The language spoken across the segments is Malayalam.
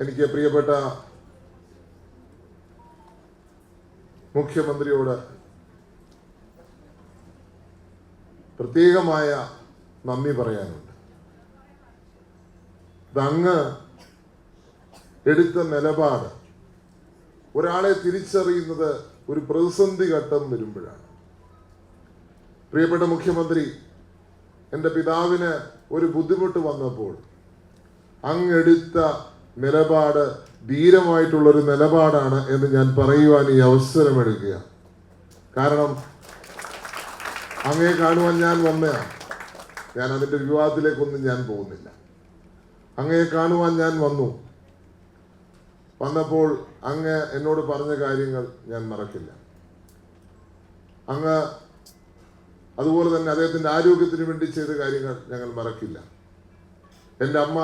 എനിക്ക് പ്രിയപ്പെട്ട മുഖ്യമന്ത്രിയോട് പ്രത്യേകമായ നന്ദി പറയാനുണ്ട്. അങ്ങ് എടുത്ത നിലപാട് ഒരാളെ തിരിച്ചറിയുന്നത് ഒരു പ്രതിസന്ധി ഘട്ടം വരുമ്പോഴാണ്. പ്രിയപ്പെട്ട മുഖ്യമന്ത്രി എന്റെ പിതാവിന് ഒരു ബുദ്ധിമുട്ട് വന്നപ്പോൾ അങ്ങെടുത്ത നിലപാട് ധീരമായിട്ടുള്ളൊരു നിലപാടാണ് എന്ന് ഞാൻ പറയുവാൻ ഈ അവസരമെടുക്കുക കാരണം അങ്ങയെ കാണുവാൻ ഞാൻ വന്നതാണ് ഞാൻ അതിന്റെ വിവാദത്തിലേക്കൊന്നും ഞാൻ പോകുന്നില്ല. അങ്ങയെ കാണുവാൻ ഞാൻ വന്നു. വന്നപ്പോൾ അങ്ങ് എന്നോട് പറഞ്ഞ കാര്യങ്ങൾ ഞാൻ മറക്കില്ല. അങ്ങ് അതുപോലെ തന്നെ അദ്ദേഹത്തിന്റെ ആരോഗ്യത്തിന് വേണ്ടി ചെയ്ത കാര്യങ്ങൾ ഞങ്ങൾ മറക്കില്ല. എന്റെ അമ്മ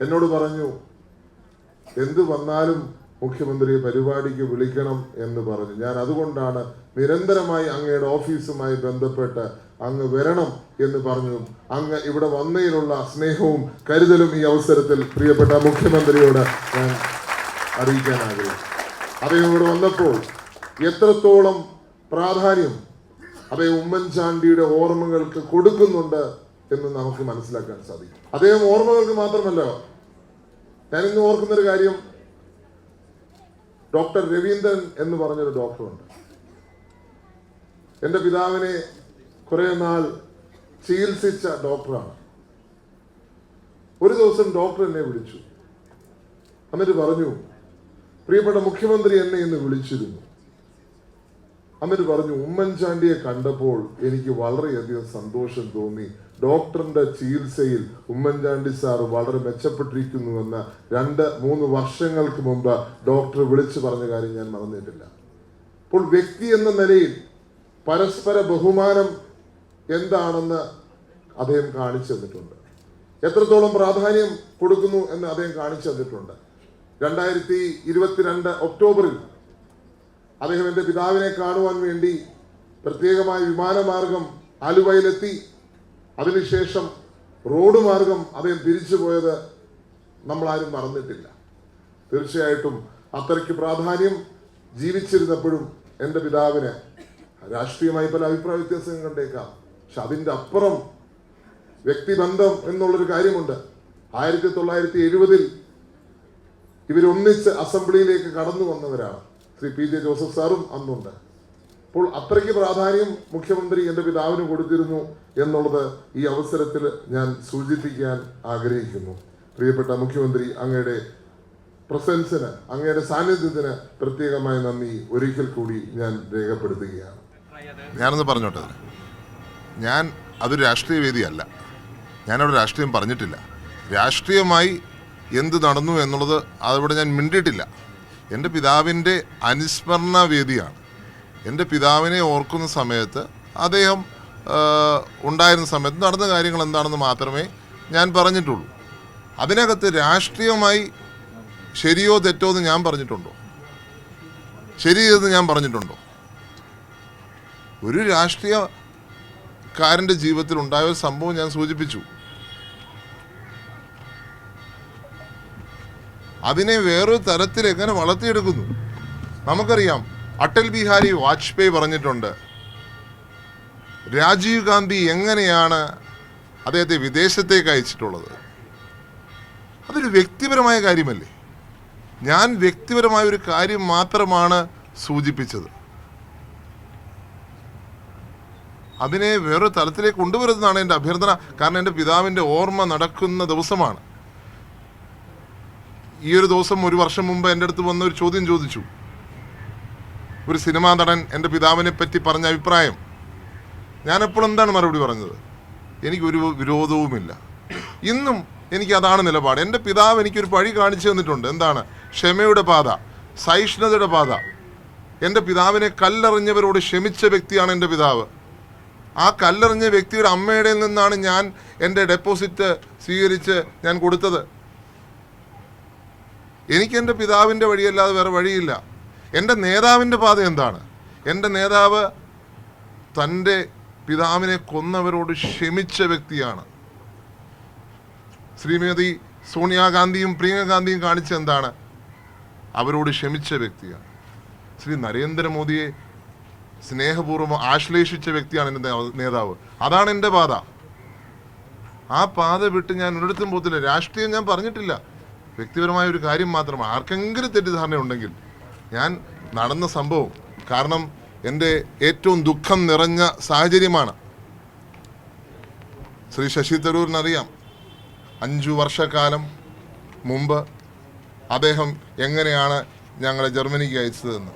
എന്നോട് പറഞ്ഞു എന്ത് വന്നാലും മുഖ്യമന്ത്രിയെ പരിപാടിക്ക് വിളിക്കണം എന്ന് പറഞ്ഞു. ഞാൻ അതുകൊണ്ടാണ് നിരന്തരമായി അങ്ങയുടെ ഓഫീസുമായി ബന്ധപ്പെട്ട് അങ്ങ് വരണം എന്ന് പറഞ്ഞു അങ്ങ് ഇവിടെ വന്നതിലുള്ള സ്നേഹവും കരുതലും ഈ അവസരത്തിൽ പ്രിയപ്പെട്ട മുഖ്യമന്ത്രിയോട് ഞാൻ അറിയിക്കാൻ ആഗ്രഹിച്ചു അദ്ദേഹം ഇവിടെ വന്നപ്പോൾ എത്രത്തോളം പ്രാധാന്യം അദ്ദേഹം ഉമ്മൻചാണ്ടിയുടെ ഓർമ്മകൾക്ക് കൊടുക്കുന്നുണ്ട് എന്ന് നമുക്ക് മനസ്സിലാക്കാൻ സാധിക്കും. അദ്ദേഹം ഓർമ്മകൾക്ക് മാത്രമല്ല ഞാനിന്ന് ഓർക്കുന്നൊരു കാര്യം ഡോക്ടർ രവീന്ദ്രൻ എന്ന് പറഞ്ഞൊരു ഡോക്ടറുണ്ട്. എന്റെ പിതാവിനെ കുറെ നാൾ ചികിത്സിച്ച ഡോക്ടറാണ്. ഒരു ദിവസം ഡോക്ടർ എന്നെ വിളിച്ചു. എന്നിട്ട് പറഞ്ഞു പ്രിയപ്പെട്ട മുഖ്യമന്ത്രി എന്നെ ഇന്ന് വിളിച്ചിരുന്നു. എന്നിട്ട് പറഞ്ഞു ഉമ്മൻചാണ്ടിയെ കണ്ടപ്പോൾ എനിക്ക് വളരെയധികം സന്തോഷം തോന്നി. ഡോക്ടറിന്റെ ചികിത്സയിൽ ഉമ്മൻചാണ്ടി സാർ വളരെ മെച്ചപ്പെട്ടിരിക്കുന്നുവെന്ന് രണ്ട് മൂന്ന് വർഷങ്ങൾക്ക് മുമ്പ് ഡോക്ടർ വിളിച്ചു പറഞ്ഞ കാര്യം ഞാൻ മറന്നിട്ടില്ല. അപ്പോൾ വ്യക്തി എന്ന നിലയിൽ പരസ്പര ബഹുമാനം എന്താണെന്ന് അദ്ദേഹം കാണിച്ചു തന്നിട്ടുണ്ട്. എത്രത്തോളം പ്രാധാന്യം കൊടുക്കുന്നു എന്ന് അദ്ദേഹം കാണിച്ചു തന്നിട്ടുണ്ട്. രണ്ടായിരത്തി ഇരുപത്തിരണ്ട് ഒക്ടോബറിൽ അദ്ദേഹം എന്റെ പിതാവിനെ കാണുവാൻ വേണ്ടി പ്രത്യേകമായ വിമാനമാർഗം ആലുവയിലെത്തി. അതിനുശേഷം റോഡ് മാർഗം അദ്ദേഹം തിരിച്ചു പോയത് നമ്മളാരും മറന്നിട്ടില്ല. തീർച്ചയായിട്ടും അത്രയ്ക്ക് പ്രാധാന്യം ജീവിച്ചിരുന്നപ്പോഴും എന്റെ പിതാവിന് രാഷ്ട്രീയമായി പല അഭിപ്രായ വ്യത്യാസങ്ങൾ കണ്ടേക്കാം. പക്ഷെ അതിന്റെ അപ്പുറം വ്യക്തിബന്ധം എന്നുള്ളൊരു കാര്യമുണ്ട്. ആയിരത്തി തൊള്ളായിരത്തി എഴുപതിൽ ഇവരൊന്നിച്ച് അസംബ്ലിയിലേക്ക് കടന്നു വന്നവരാണ്. ശ്രീ പി ജെ ജോസഫ് സാറും അന്നുണ്ട്. അപ്പോൾ അത്രയ്ക്ക് പ്രാധാന്യം മുഖ്യമന്ത്രി എന്റെ പിതാവിന് കൊടുത്തിരുന്നു എന്നുള്ളത് ഈ അവസരത്തിൽ ഞാൻ സൂചിപ്പിക്കാൻ ആഗ്രഹിക്കുന്നു. പ്രിയപ്പെട്ട മുഖ്യമന്ത്രി അങ്ങയുടെ പ്രസൻസിന് അങ്ങയുടെ സാന്നിധ്യത്തിന് പ്രത്യേകമായ നന്ദി ഒരിക്കൽ കൂടി ഞാൻ രേഖപ്പെടുത്തുകയാണ്. ഞാനൊന്ന് പറഞ്ഞോട്ടെ ഞാൻ അതൊരു രാഷ്ട്രീയ വേദിയല്ല. ഞാനവിടെ രാഷ്ട്രീയം പറഞ്ഞിട്ടില്ല. രാഷ്ട്രീയമായി എന്ത് നടന്നു എന്നുള്ളത് അതവിടെ ഞാൻ മിണ്ടിയിട്ടില്ല. എന്റെ പിതാവിന്റെ അനുസ്മരണ വേദിയാണ്. എന്റെ പിതാവിനെ ഓർക്കുന്ന സമയത്ത് അദ്ദേഹം ഉണ്ടായിരുന്ന സമയത്ത് നടന്ന കാര്യങ്ങൾ എന്താണെന്ന് മാത്രമേ ഞാൻ പറഞ്ഞിട്ടുള്ളൂ. അതിനകത്ത് രാഷ്ട്രീയമായി ശരിയോ തെറ്റോ എന്ന് ഞാൻ പറഞ്ഞിട്ടുണ്ടോ? ശരി എന്ന് ഞാൻ പറഞ്ഞിട്ടുണ്ടോ? ഒരു രാഷ്ട്രീയക്കാരന്റെ ജീവിതത്തിൽ ഉണ്ടായ ഒരു സംഭവം ഞാൻ സൂചിപ്പിച്ചു. അതിനെ വേറൊരു തരത്തിൽ എങ്ങനെ വളർത്തിയെടുക്കുന്നു? നമുക്കറിയാം. അടൽ ബിഹാരി വാജ്പേയി പറഞ്ഞിട്ടുണ്ട് രാജീവ് ഗാന്ധി എങ്ങനെയാണ് അദ്ദേഹത്തെ വിദേശത്തേക്ക് അയച്ചിട്ടുള്ളത്? അതൊരു വ്യക്തിപരമായ കാര്യമല്ലേ? ഞാൻ വ്യക്തിപരമായ ഒരു കാര്യം മാത്രമാണ് സൂചിപ്പിച്ചത്. അതിനെ വേറൊരു തലത്തിലേക്ക് കൊണ്ടുവരുന്നതാണ് എന്റെ അഭ്യർത്ഥന. കാരണം എന്റെ പിതാവിന്റെ ഓർമ്മ നടക്കുന്ന ദിവസമാണ്. ഈ ഒരു ദിവസം ഒരു വർഷം മുമ്പ് എന്റെ അടുത്ത് വന്ന ഒരു ചോദ്യം ചോദിച്ചു. ഒരു സിനിമാ നടൻ എന്റെ പിതാവിനെ പറ്റി പറഞ്ഞ അഭിപ്രായം. ഞാനെപ്പോൾ എന്താണ് മറുപടി പറഞ്ഞത്? എനിക്കൊരു വിരോധവുമില്ല. ഇന്നും എനിക്ക് അതാണ് നിലപാട്. എന്റെ പിതാവ് എനിക്കൊരു പഴി കാണിച്ചു തന്നിട്ടുണ്ട്. എന്താണ്? ക്ഷമയുടെ പാത സഹിഷ്ണുതയുടെ പാത. എന്റെ പിതാവിനെ കല്ലെറിഞ്ഞവരോട് ക്ഷമിച്ച വ്യക്തിയാണ് എന്റെ പിതാവ്. ആ കല്ലെറിഞ്ഞ വ്യക്തിയുടെ അമ്മയുടെ നിന്നാണ് ഞാൻ എന്റെ ഡെപ്പോസിറ്റ് സ്വീകരിച്ച് ഞാൻ കൊടുത്തത്. എനിക്ക് എന്റെ പിതാവിന്റെ വഴിയല്ലാതെ വേറെ വഴിയില്ല. എന്റെ നേതാവിന്റെ പാത എന്താണ്? എന്റെ നേതാവ് തന്റെ പിതാവിനെ കൊന്നവരോട് ക്ഷമിച്ച വ്യക്തിയാണ്. ശ്രീമതി സോണിയാഗാന്ധിയും പ്രിയങ്ക ഗാന്ധിയും കാണിച്ച എന്താണ്? അവരോട് ക്ഷമിച്ച വ്യക്തിയാണ്. ശ്രീ നരേന്ദ്രമോദിയെ സ്നേഹപൂർവം ആശ്ലേഷിച്ച വ്യക്തിയാണ് എന്റെ നേതാവ് അതാണ് എന്റെ പാത. ആ പാത വിട്ട് ഞാൻ ഒരിടത്തും പോകത്തില്ല. രാഷ്ട്രീയം ഞാൻ പറഞ്ഞിട്ടില്ല. വ്യക്തിപരമായ ഒരു കാര്യം മാത്രമാണ് ആർക്കെങ്കിലും തെറ്റിദ്ധാരണ ഉണ്ടെങ്കിൽ ഞാൻ നടന്ന സംഭവം കാരണം എന്റെ ഏറ്റവും ദുഃഖം നിറഞ്ഞ സാഹചര്യമാണ്. ശ്രീ ശശി തരൂരിനറിയാം അഞ്ചു വർഷക്കാലം മുമ്പ് അദ്ദേഹം എങ്ങനെയാണ് ഞങ്ങളെ ജർമ്മനിക്ക് അയച്ചതെന്ന്.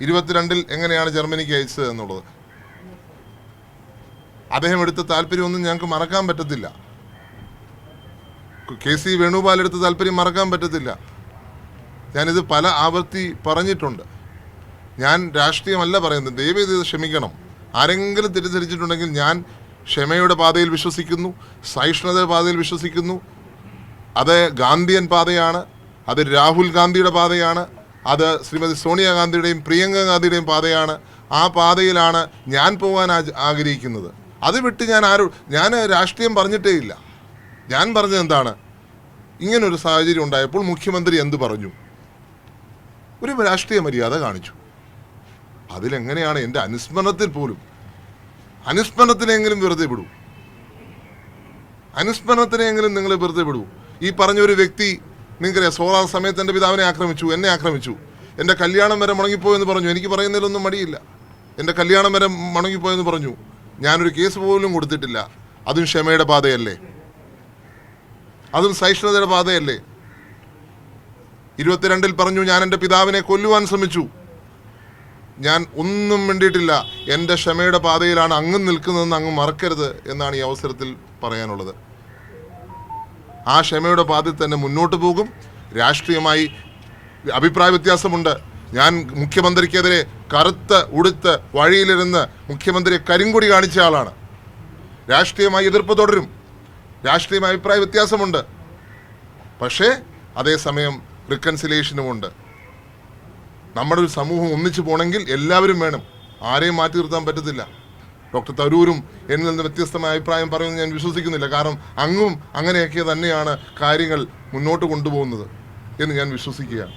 ഇരുപത്തിരണ്ടിൽ എങ്ങനെയാണ് ജർമ്മനിക്ക് അയച്ചത് എന്നുള്ളത്. അദ്ദേഹം എടുത്ത താല്പര്യമൊന്നും ഞങ്ങൾക്ക് മറക്കാൻ പറ്റത്തില്ല. കെ സി വേണുഗോപാൽ എടുത്ത താല്പര്യം മറക്കാൻ പറ്റത്തില്ല. ഞാനിത് പല ആവർത്തി പറഞ്ഞിട്ടുണ്ട്. ഞാൻ രാഷ്ട്രീയമല്ല പറയുന്നത്. ദയവേത് ഇത് ക്ഷമിക്കണം. ആരെങ്കിലും തെറ്റിദ്ധരിച്ചിട്ടുണ്ടെങ്കിൽ ഞാൻ ക്ഷമയുടെ പാതയിൽ വിശ്വസിക്കുന്നു സഹിഷ്ണുതയുടെ പാതയിൽ വിശ്വസിക്കുന്നു. അത് ഗാന്ധിയൻ പാതയാണ് അത് രാഹുൽ ഗാന്ധിയുടെ പാതയാണ് അത് ശ്രീമതി സോണിയാഗാന്ധിയുടെയും പ്രിയങ്ക ഗാന്ധിയുടെയും പാതയാണ്. ആ പാതയിലാണ് ഞാൻ പോകാൻ ആഗ്രഹിക്കുന്നത്. അത് വിട്ട് ഞാൻ ആരോ ഞാൻ രാഷ്ട്രീയം പറഞ്ഞിട്ടേ ഇല്ല ഞാൻ പറഞ്ഞത് എന്താണ്? ഇങ്ങനൊരു സാഹചര്യം ഉണ്ടായപ്പോൾ മുഖ്യമന്ത്രി എന്ത് പറഞ്ഞു? ഒരു രാഷ്ട്രീയ മര്യാദ കാണിച്ചു. അതിലെങ്ങനെയാണ് എന്റെ അനുസ്മരണത്തിൽ പോലും? അനുസ്മരണത്തിനെങ്കിലും വെറുതെ വിടൂ. അനുസ്മരണത്തിനെങ്കിലും നിങ്ങൾ വെറുതെ വിടൂ. ഈ പറഞ്ഞ ഒരു വ്യക്തി നിങ്ങൾക്കറിയാം സോളാർ സമയത്ത് എന്റെ പിതാവിനെ ആക്രമിച്ചു എന്നെ ആക്രമിച്ചു. എന്റെ കല്യാണം വരെ മുടങ്ങിപ്പോയെന്ന് പറഞ്ഞു. എനിക്ക് പറയുന്നതിലൊന്നും മടിയില്ല. എന്റെ കല്യാണം വരെ മുടങ്ങിപ്പോയെന്ന് പറഞ്ഞു. ഞാനൊരു കേസ് പോലും കൊടുത്തിട്ടില്ല. അതും ക്ഷമയുടെ പാതയല്ലേ? അതും സഹിഷ്ണുതയുടെ പാതയല്ലേ? ഇരുപത്തിരണ്ടിൽ പറഞ്ഞു ഞാൻ എന്റെ പിതാവിനെ കൊല്ലുവാൻ ശ്രമിച്ചു. ഞാൻ ഒന്നും വേണ്ടിയിട്ടില്ല എന്റെ ക്ഷമയുടെ പാതയിലാണ് അങ്ങ് നിൽക്കുന്നതെന്ന് അങ്ങ് മറക്കരുത് എന്നാണ് ഈ അവസരത്തിൽ പറയാനുള്ളത്. ആ ക്ഷമയുടെ പാതയിൽ തന്നെ മുന്നോട്ട് പോകും. രാഷ്ട്രീയമായി അഭിപ്രായ വ്യത്യാസമുണ്ട്. ഞാൻ മുഖ്യമന്ത്രിക്കെതിരെ കറുത്ത് ഉടുത്ത് വഴിയിലിരുന്ന് മുഖ്യമന്ത്രിയെ കരിങ്കൊടി കാണിച്ച ആളാണ്. രാഷ്ട്രീയമായി എതിർപ്പ് തുടരും. രാഷ്ട്രീയമായി അഭിപ്രായ വ്യത്യാസമുണ്ട്. പക്ഷേ അതേസമയം റിക്കൺസിലേഷനുമുണ്ട് നമ്മുടെ ഒരു സമൂഹം ഒന്നിച്ചു പോകണമെങ്കിൽ എല്ലാവരും വേണം. ആരെയും മാറ്റി നിർത്താൻ പറ്റത്തില്ല. ഡോക്ടർ തരൂരും എന്നിൽ നിന്ന് വ്യത്യസ്തമായ അഭിപ്രായം പറയുമെന്ന് ഞാൻ വിശ്വസിക്കുന്നില്ല. കാരണം അങ്ങും അങ്ങനെയൊക്കെ തന്നെയാണ് കാര്യങ്ങൾ മുന്നോട്ട് കൊണ്ടുപോകുന്നത് എന്ന് ഞാൻ വിശ്വസിക്കുകയാണ്.